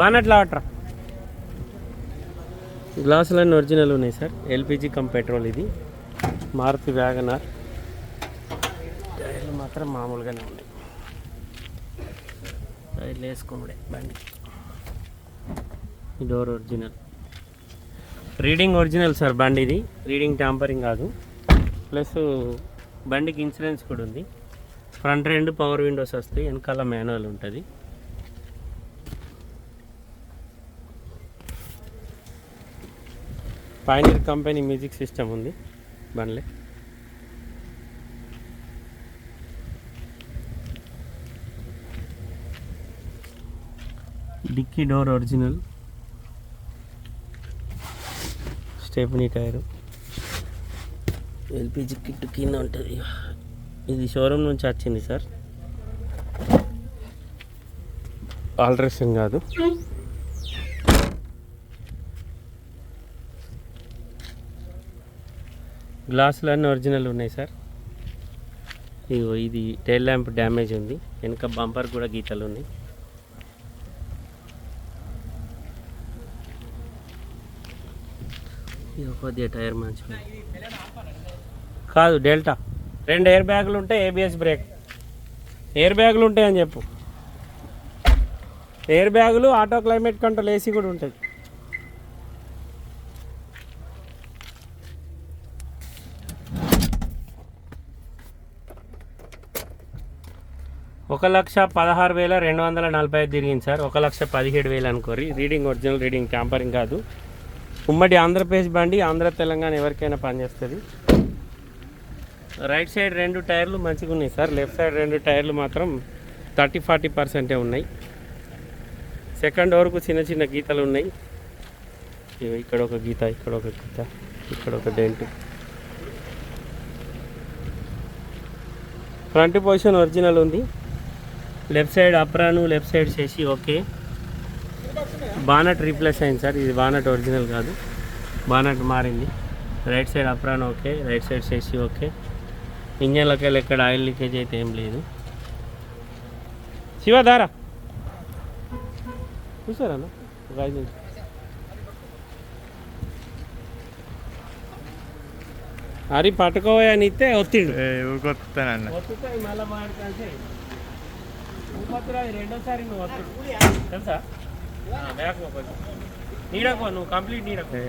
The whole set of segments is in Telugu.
బానట్లా అట్రా గ్లాసులన్నీ ఒరిజినల్ ఉన్నాయి సార్. ఎల్పిజి కమ్ పెట్రోల్ ఇది. Maruti Wagon R. టైర్లు మాత్రం మామూలుగానే ఉన్నాయి. టైర్లు వేసుకున్నాడే బండి. Door original. Reading original sir బండి ఇది. రీడింగ్ ట్యాంపరింగ్ కాదు. ప్లస్ బండికి ఇన్సూరెన్స్ కూడా ఉంది. ఫ్రంట్ రెండు పవర్ విండోస్ వస్తాయి. వెనకాల మాన్యువల్ ఉంటుంది. పైనీర్ కంపెనీ మ్యూజిక్ సిస్టమ్ ఉంది బండ్లే. Dicky door original. Stepney tyre. LPG kit కింద ఉంటుంది. ఇది షోరూమ్ నుంచి వచ్చింది సార్. ఆల్ట్రేషన్ కాదు. గ్లాసులు అన్నీ ఒరిజినల్ ఉన్నాయి సార్. ఇగో ఇది టైల్ ల్యాంప్ డ్యామేజ్ ఉంది. వెనుక బంపర్ కూడా గీతలు ఉన్నాయి. కొద్దిగా టైర్ మంచిగా కాదు డెల్టా. రెండు ఎయిర్ బ్యాగులు ఉంటాయి ఏబిఎస్ బ్రేక్. ఎయిర్ బ్యాగులు ఉంటాయని చెప్పు. ఎయిర్ బ్యాగులు ఆటో క్లైమేట్ కంట్రోల్ ఏసీ కూడా ఉంటుంది ఒక లక్ష పదహారు వేల రెండు వందల నలభై ఐదు తిరిగింది సార్. ఒక లక్ష పదిహేడు వేలు అనుకోరి రీడింగ్ ఒరిజినల్ రీడింగ్ ట్యాంపరింగ్ కాదు. ఉమ్మడి ఆంధ్రప్రదేశ్ బండి ఆంధ్ర తెలంగాణ ఎవరికైనా పనిచేస్తుంది. రైట్ సైడ్ రెండు టైర్లు మంచిగా ఉన్నాయి సార్. లెఫ్ట్ సైడ్ రెండు టైర్లు మాత్రం థర్టీ ఫార్టీ పర్సెంటే ఉన్నాయి. సెకండ్ వరకు చిన్న చిన్న గీతలు ఉన్నాయి. ఇక్కడ ఒక గీత ఇక్కడ ఒక గీత ఇక్కడ ఒక డెంట్. ఫ్రంట్ పొజిషన్ ఒరిజినల్ ఉంది. Left side apron left side చేసి ఓకే. బానట్ రీప్లేస్ అయింది సార్. ఇది బానట్ ఒరిజినల్ కాదు. బానట్ మారింది. Right side apron okay. Right side చేసి ఓకే. ఇంజన్లోకి వెళ్ళి ఎక్కడ ఆయిల్ లీకేజ్ అయితే ఏం లేదు. శివధార చూసారా ఒక ఐదు నిమిషం హరి పట్టుకోవని ఇస్తే ఒత్తిడు. ఊరుకొస్తానన్న ఒత్తుతాయి మళ్ళీ మాట్లాడితే రెండోసారి నువ్వు ఒత్తుడు తెలుసా? నీడకు నువ్వు కంప్లీట్ నీడకు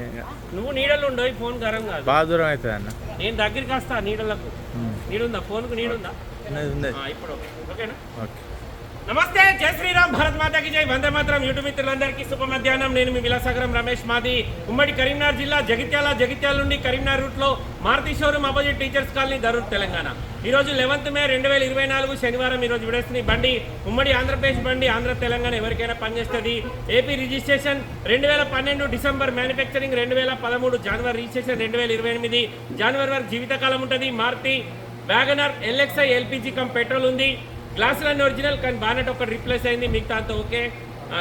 నువ్వు నీడలు ఉండవు ఫోన్ గరం కాదు. బాగా దూరం అవుతుంది అన్న. నేను దగ్గరికి వస్తా నీడలకు. నీడుందా? ఫోన్కు నీడుందా? ఇప్పుడు ఓకేనా? ఓకే. నమస్తే జై శ్రీరామ్ భారత్ మాతాకి జై. వందే మాత్రం యూట్యూబ్ మిత్రులందరికీ శుభ మధ్యాహ్నం. నేను మీ విలాసాగరం రమేష్ మాది. ఉమ్మడి కరీంనగర్ జిల్లా జగిత్యాల జగిత్యాల నుండి కరీంనగర్ రూట్లో Maruti showroom opposite teachers colony Darur Telangana. ఈ రోజు లెవెన్త్ మే రెండు వేల ఇరవై నాలుగు శనివారం ఈరోజు విడేస్తుంది బండి. ఉమ్మడి ఆంధ్రప్రదేశ్ బండి ఆంధ్ర తెలంగాణ ఎవరికైనా పనిచేస్తుంది. ఏపీ రిజిస్ట్రేషన్ రెండు వేల పన్నెండు డిసెంబర్ మ్యానుఫ్యాక్చరింగ్ రెండు వేల పదమూడు జనవరి రిజిస్ట్రేషన్ రెండు వేల ఇరవై ఎనిమిది జనవరి వరకు జీవితకాలం ఉంటుంది. Maruti Wagon R LXI LPG cum petrol ఉంది. గ్లాసులన్నీ ఒరిజినల్ కానీ బానెట్ ఒకటి రిప్లేస్ అయింది మిగతా అంతా ఓకే.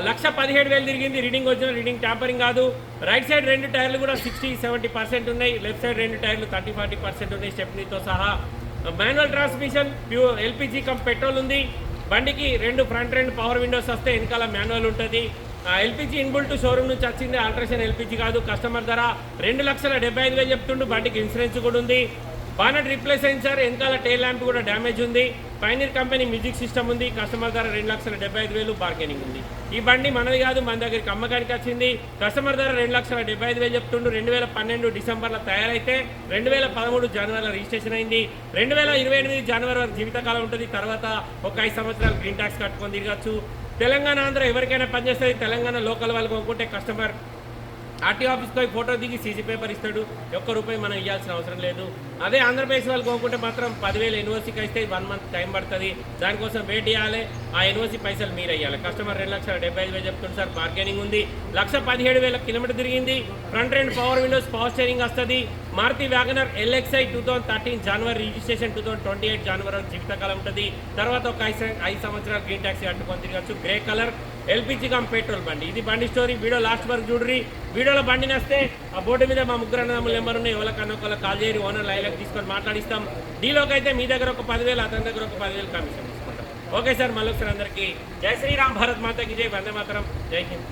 లక్ష పదిహేడు వేలు తిరిగింది రీడింగ్ ఒరిజినల్ రీడింగ్ ట్యాంపరింగ్ కాదు. రైట్ సైడ్ రెండు టైర్లు కూడా సిక్స్టీ సెవెంటీ పర్సెంట్ ఉన్నాయి. లెఫ్ట్ సైడ్ రెండు టైర్లు థర్టీ ఫార్టీ పర్సెంట్ ఉన్నాయి స్టెప్నీతో సహా. మాన్యువల్ ట్రాన్స్మిషన్ ప్యూ ఎల్పిజి కమ్ పెట్రోల్ ఉంది. బండికి రెండు ఫ్రంట్ రెండు పవర్ విండోస్ వస్తే వెనకాల మాన్యువల్ ఉంటుంది. ఎల్పిజి ఇన్బుల్ టు షోరూమ్ నుంచి వచ్చింది ఆల్ట్రేషన్ ఎల్పిజి కాదు. కస్టమర్ ధర రెండు లక్షల డెబ్బై ఐదు వేలు చెప్తుండు. బండికి ఇన్సూరెన్స్ కూడా ఉంది. బానట్ రీప్లేస్ అయింది సార్. వెనకాల టైల్ ల్యాంప్ కూడా డ్యామేజ్ ఉంది. పైనీర్ కంపెనీ మ్యూజిక్ సిస్టమ్ ఉంది. కస్టమర్ ధర రెండు లక్షల డెబ్బై ఐదు వేలు బార్గెనింగ్ ఉంది. ఈ బండి మనది కాదు మన దగ్గరికి అమ్మకానికి వచ్చింది. కస్టమర్ ధర రెండు లక్షల డెబ్బై ఐదు వేలు చెప్తుండు. రెండు వేల పన్నెండు డిసెంబర్లో తయారైతే రెండు వేల పదమూడు జనవరిలో రిజిస్ట్రేషన్ అయింది. రెండు వేల ఇరవై ఎనిమిది జనవరి వరకు జీవితకాలం ఉంటుంది. తర్వాత ఒక ఐదు సంవత్సరాలు గ్రీన్ ట్యాక్స్ కట్టుకొని తిరగచ్చు. తెలంగాణ ఆంధ్ర ఎవరికైనా పనిచేస్తుంది? తెలంగాణ లోకల్ వాళ్ళు కొనుక్కుంటే కస్టమర్ ఆర్టీ ఆఫీస్కి ఫోటో దిగి సీసీ పేపర్ ఇస్తాడు. ఒక్క రూపాయి మనం ఇవ్వాల్సిన అవసరం లేదు. అదే ఆంధ్రప్రదేశ్ వాళ్ళు కోకుంటే మాత్రం పదివేలు యూనివర్సిటీకి అయితే వన్ మంత్ టైం పడుతుంది. దానికోసం వెయిట్ చేయాలి. ఆ యూనివర్సిటీ పైసలు మీరు ఇవ్వాలి కస్టమర్ రెండు లక్షల డెబ్బై ఐదు వేలు చెప్తుంది సార్. బార్గెనింగ్ ఉంది. లక్ష పదిహేడు వేల కిలోమీటర్ తిరిగింది. ఫ్రంట్ రెండు పవర్ విండోస్ పవర్ స్టేరింగ్ వస్తుంది. Maruti Wagon R LXI two thousand thirteen January registration two thousand twenty eight January జీవితకాలం ఉంటుంది. తర్వాత ఒక ఐదు ఐదు సంవత్సరాలు గ్రీన్ ట్యాక్సీ కట్టుకొని తిరగచ్చు. Grey colour LPG cum petrol బండి. ఇది బండి స్టోరీ. వీడియో లాస్ట్ వరకు చూడరి. వీడియోలో బండి నస్తే ఆ బోర్డు మీద మా ముగ్గురు అన్నదమ్ములు నెంబర్ ఉన్నాయి. ఎవరికన్నా ఒకళ్ళ కాల్ చేయరు. ఓనర్ లైవ్లోకి తీసుకొని మాట్లాడిస్తాం. డీలోకి అయితే మీ దగ్గర ఒక పదివేలు అతని దగ్గర ఒక పదివేలు కమిషన్ తీసుకుంటాం. ఓకే సార్ మళ్ళీ ఒకసారి అందరికీ జై శ్రీరామ్ భారత్ మాతకి జై వందే మాతరం. జై హింద్.